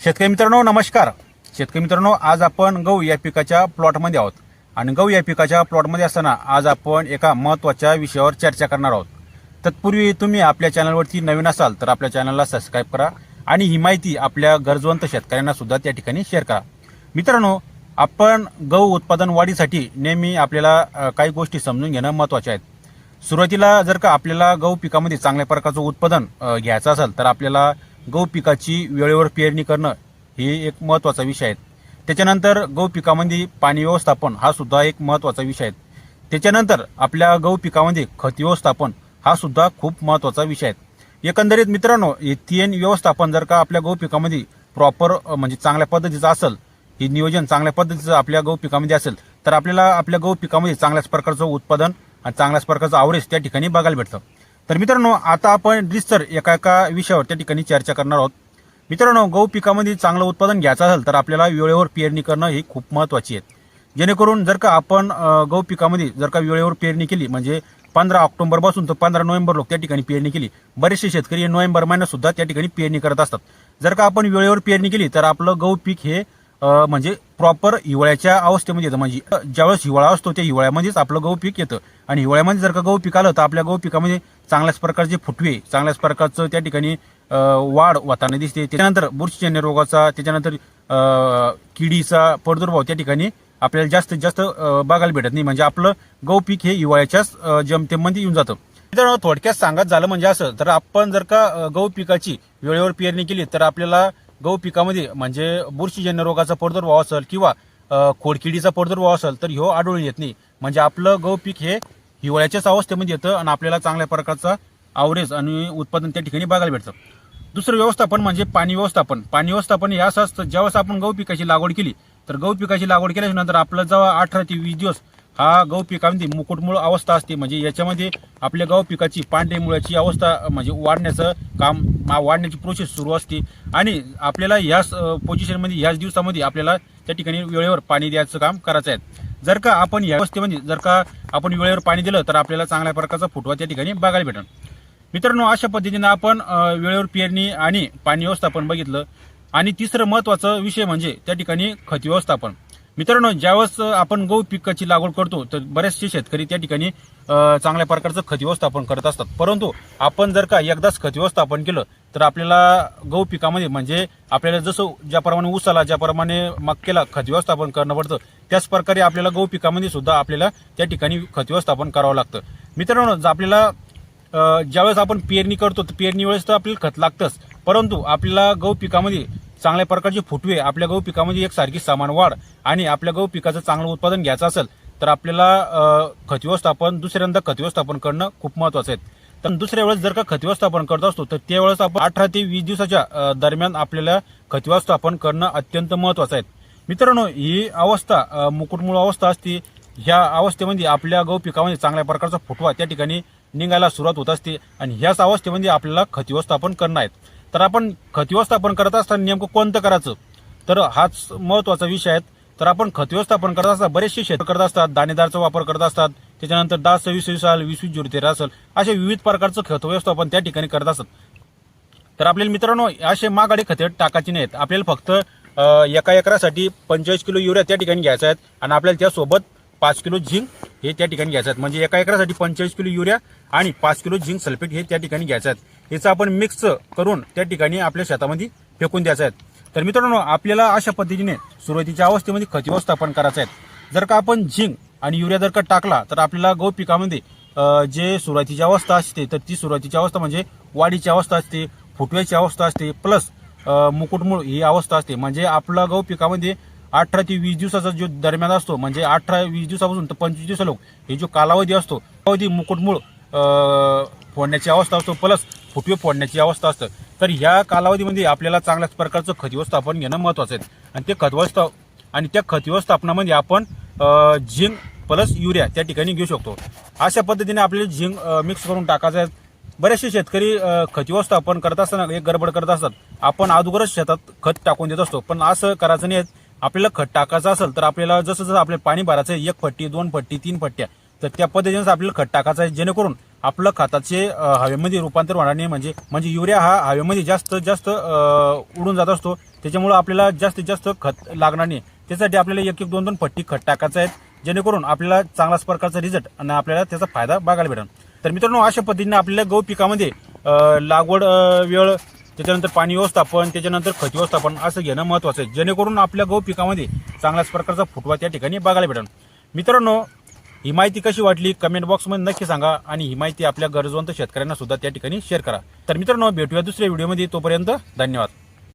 शेतकरी मित्रांनो नमस्कार. शेतकरी मित्रांनो आज आपण गहू या पिकाच्या प्लॉटमध्ये आहोत. आणि गहू या पिकाच्या प्लॉटमध्ये असताना आज आपण एका महत्त्वाच्या विषयावर चर्चा करणार आहोत. तत्पूर्वी तुम्ही आपल्या चॅनलवरती नवीन असाल तर आपल्या चॅनलला सबस्क्राईब करा आणि ही माहिती आपल्या गरजवंत शेतकऱ्यांना सुद्धा त्या ठिकाणी शेअर करा. मित्रांनो आपण गहू उत्पादन वाढीसाठी नेहमी आपल्याला काही गोष्टी समजून घेणं महत्त्वाचे आहेत. सुरुवातीला जर का आपल्याला गहू पिकामध्ये चांगल्या प्रकारचं उत्पादन घ्यायचं असेल तर आपल्याला गहू पिकाची वेळेवर पेरणी करणं हे एक महत्त्वाचा विषय आहे त्याच्यानंतर गहू पिकामध्ये पाणी व्यवस्थापन हा सुद्धा एक महत्त्वाचा विषय आहे त्याच्यानंतर आपल्या गहू पिकामध्ये खत व्यवस्थापन हा सुद्धा खूप महत्त्वाचा विषय आहे एकंदरीत मित्रांनो हे तीन व्यवस्थापन जर का आपल्या गहू पिकामध्ये प्रॉपर म्हणजे चांगल्या पद्धतीचं असेल हे नियोजन चांगल्या पद्धतीचं आपल्या गहू पिकामध्ये असेल तर आपल्याला आपल्या गहू पिकामध्ये चांगल्याच प्रकारचं उत्पादन आणि चांगल्याच प्रकारचं आवरेज त्या ठिकाणी बघायला भेटतं. तर मित्रांनो आता आपण रिस्तर एका एका विषयावर त्या ठिकाणी चर्चा करणार आहोत. मित्रांनो गहू पिकामध्ये चांगलं उत्पादन घ्यायचं असेल तर आपल्याला वेळेवर पेरणी करणं ही खूप महत्वाची आहे. जेणेकरून जर का आपण गहू पिकामध्ये जर का वेळेवर पेरणी केली म्हणजे पंधरा ऑक्टोबरपासून तर पंधरा नोव्हेंबर लोक त्या ठिकाणी पेरणी केली बरेचसे शेतकरी नोव्हेंबर महिन्यात सुद्धा त्या ठिकाणी पेरणी करत असतात. जर का आपण वेळेवर पेरणी केली तर आपलं गहू पीक हे म्हणजे प्रॉपर हिवाळ्याच्या अवस्थेमध्ये येतं. म्हणजे ज्यावेळेस हिवाळा असतो त्या हिवाळ्यामध्येच आपलं गहू पीक येतं. आणि हिवाळ्यामध्ये जर का गहू पीक आलं तर आपल्या गहू पिकामध्ये चांगल्याच प्रकारचे फुटवे चांगल्याच प्रकारचं त्या ठिकाणी वाढ होताना दिसते. त्याच्यानंतर बुरशीजन्य रोगाचा त्याच्यानंतर किडीचा प्रादुर्भाव त्या ठिकाणी आपल्याला जास्तीत जास्त बघायला भेटत नाही. म्हणजे आपलं गहू पीक हे हिवाळ्याच्याच जमतेमध्ये येऊन जातं. थोडक्यात सांगत झालं म्हणजे असं तर आपण जर का गहू पिकाची वेळेवर पेरणी केली तर आपल्याला गहू पिकामध्ये म्हणजे बुरशीजन्य रोगाचा प्रादुर्भाव असेल किंवा खोडकिडीचा प्रादुर्भाव असेल तर ह्यो आढळून येत नाही. म्हणजे आपलं गहू पीक हे हिवाळ्याच्याच अवस्थेमध्ये येतं आणि आपल्याला चांगल्या प्रकारचा आवरेज आणि उत्पादन त्या ठिकाणी बघायला भेटतं. दुसरं व्यवस्थापन म्हणजे पाणी व्यवस्थापन. पाणी व्यवस्थापन हे असं असतं ज्यावेळेस आपण गहू पिकाची लागवड केली तर गहू पिकाची लागवड केल्यानंतर आपलं जेव्हा अठरा ते वीस दिवस हा गहू पिकामध्ये मुकुटमुळ अवस्था असते. म्हणजे याच्यामध्ये आपल्या गहू पिकाची पांढरे मुळाची अवस्था म्हणजे वाढण्याचं काम मा- वाढण्याची प्रोसेस सुरू असते. आणि आपल्याला ह्याच पोझिशनमध्ये ह्याच दिवसामध्ये आपल्याला त्या ठिकाणी वेळेवर पाणी द्यायचं काम करायचं आहे. जर का आपण या अवस्थेमध्ये जर का आपण वेळेवर पाणी दिलं तर आपल्याला चांगल्या प्रकारचा फुटवा त्या ठिकाणी बघायला भेटेल मित्रांनो अशा पद्धतीने आपण वेळेवर पेरणी आणि पाणी व्यवस्थापन बघितलं. आणि तिसरं महत्वाचं विषय म्हणजे त्या ठिकाणी खत व्यवस्थापन. मित्रांनो ज्यावेळेस आपण गहू पिकाची लागवड करतो तर बरेचसे शेतकरी त्या ठिकाणी चांगल्या प्रकारचं खत व्यवस्थापन करत असतात. परंतु आपण जर का एकदाच खत व्यवस्थापन केलं तर आपल्याला गहू पिकामध्ये म्हणजे आपल्याला जसं ज्याप्रमाणे उसाला ज्याप्रमाणे मक्केला खत व्यवस्थापन करणं पडतं. त्याच प्रकारे आपल्याला गहू पिकामध्ये सुद्धा आपल्याला त्या ठिकाणी खत व्यवस्थापन करावं लागतं. मित्रांनो जर आपल्याला ज्यावेळेस आपण पेरणी करतो तर पेरणी वेळेस तर आपल्याला खत लागतंच. परंतु आपल्याला गहू पिकामध्ये चांगल्या प्रकारचे फुटवे आपल्या गहू पिकामध्ये एक सारखी समान वाढ आणि आपल्या गहू पिकाचं चांगलं उत्पादन घ्यायचं असेल तर आपल्याला खत व्यवस्थापन दुसऱ्यांदा खत व्यवस्थापन करणं खूप महत्वाचं आहे. तर दुसऱ्या वेळेस जर का खत व्यवस्थापन करत असतो तर त्यावेळेस आपण अठरा ते वीस दिवसाच्या दरम्यान आपल्याला खत व्यवस्थापन करणं अत्यंत महत्वाचं आहे. मित्रांनो ही अवस्था मुकुटमूळ अवस्था असते ह्या अवस्थेमध्ये आपल्या गहू पिकामध्ये चांगल्या प्रकारचा फुटवा त्या ठिकाणी निघायला सुरुवात होत असते आणि ह्याच अवस्थेमध्ये आपल्याला खत व्यवस्थापन करणं आहे. तर आपण खत व्यवस्थापन करत असताना नेमकं कोणतं करायचं? तर हाच महत्त्वाचा विषय आहे. तर आपण खत व्यवस्थापन करत असताना बरेचसे शेत करत असतात दाणेदारचा वापर करत असतात. त्याच्यानंतर दहा सव्वीस वीस साल वीस वीस झिरो तेरा असेल असे विविध प्रकारचं खत व्यवस्थापन त्या ठिकाणी करत असतात तर आपल्याला मित्रांनो असे महागाडी खते टाकायची नाहीत. आपल्याला फक्त एका एकरासाठी पंचेचाळीस किलो युरिया त्या ठिकाणी घ्यायचा आहेत आणि आपल्याला त्यासोबत पाच किलो झिंक हे त्या ठिकाणी घ्यायचं आहेत. म्हणजे एका एकरासाठी पंचेचाळीस किलो युरिया आणि पाच किलो झिंक सल्फेट हे त्या ठिकाणी घ्यायचं आहे याचं आपण मिक्स करून त्या ठिकाणी आपल्या शेतामध्ये फेकून द्यायचं आहेत. तर मित्रांनो आपल्याला अशा पद्धतीने सुरुवातीच्या अवस्थेमध्ये खत व्यवस्थापन करायचं आहे जर का आपण झिंक आणि युरिया जर का टाकला तर आपल्याला गहू पिकामध्ये जे सुरुवातीची अवस्था असते तर ती सुरुवातीची अवस्था म्हणजे वाढीची अवस्था असते फुटव्याची अवस्था असते प्लस मुकुटमूळ ही अवस्था असते. म्हणजे आपला गहू पिकामध्ये अठरा ते वीस दिवसाचा जो दरम्यान असतो म्हणजे अठरा वीस दिवसापासून तर पंचवीस दिवसा लोक हे जो कालावधी असतो कालावधी मुकुटमूळ फोडण्याची अवस्था असतो प्लस फुटवे फोडण्याची अवस्था असतं. तर ह्या कालावधीमध्ये आपल्याला चांगल्याच प्रकारचं खत व्यवस्थापन घेणं महत्त्वाचं आहे. आणि ते खत व्यवस्था आणि त्या खत व्यवस्थापनामध्ये आपण झिंक प्लस युरिया त्या ठिकाणी घेऊ शकतो. अशा पद्धतीने आपल्याला झिंक मिक्स करून टाकायचं आहे. बरेचसे शेतकरी खत व्यवस्थापन करत असताना एक गडबड करत असतात. आपण अगोदरच शेतात खत टाकून देत असतो. पण असं करायचं नाही आपल्याला खत टाकायचं असेल तर आपल्याला जसं जसं आपल्याला पाणी भरायचं आहे, एक फट्टी दोन फट्टी तीन फट्ट्या तर त्या पद्धतीनेच आपल्याला खत टाकायचं आहे जेणेकरून आपलं खताचे हवेमध्ये रूपांतर होणार नाही. म्हणजे म्हणजे युरिया हा हवेमध्ये जास्त जास्त उडून जात असतो. त्याच्यामुळं आपल्याला जास्तीत जास्त खत लागणार नाही. त्यासाठी आपल्याला एक एक दोन दोन पट्टी खत टाकायचं आहे जेणेकरून आपल्याला चांगलाच प्रकारचा रिझल्ट आणि आपल्याला त्याचा फायदा बघायला भेटेल तर मित्रांनो अशा पद्धतीने आपल्याला गहू पिकामध्ये लागवड वेळ त्याच्यानंतर पाणी व्यवस्थापन त्याच्यानंतर खत व्यवस्थापन असं घेणं महत्वाचं आहे. जेणेकरून आपल्या गहू पिकामध्ये चांगल्याच प्रकारचा फुटवा त्या ठिकाणी बघायला भेटेल. मित्रांनो ही माहिती कशी वाटली? कमेंट बॉक्समध्ये नक्की सांगा आणि ही माहिती आपल्या गरजवंत शेतकऱ्यांना सुद्धा त्या ठिकाणी शेअर करा. तर मित्रांनो भेटूया दुसऱ्या व्हिडिओमध्ये तोपर्यंत धन्यवाद.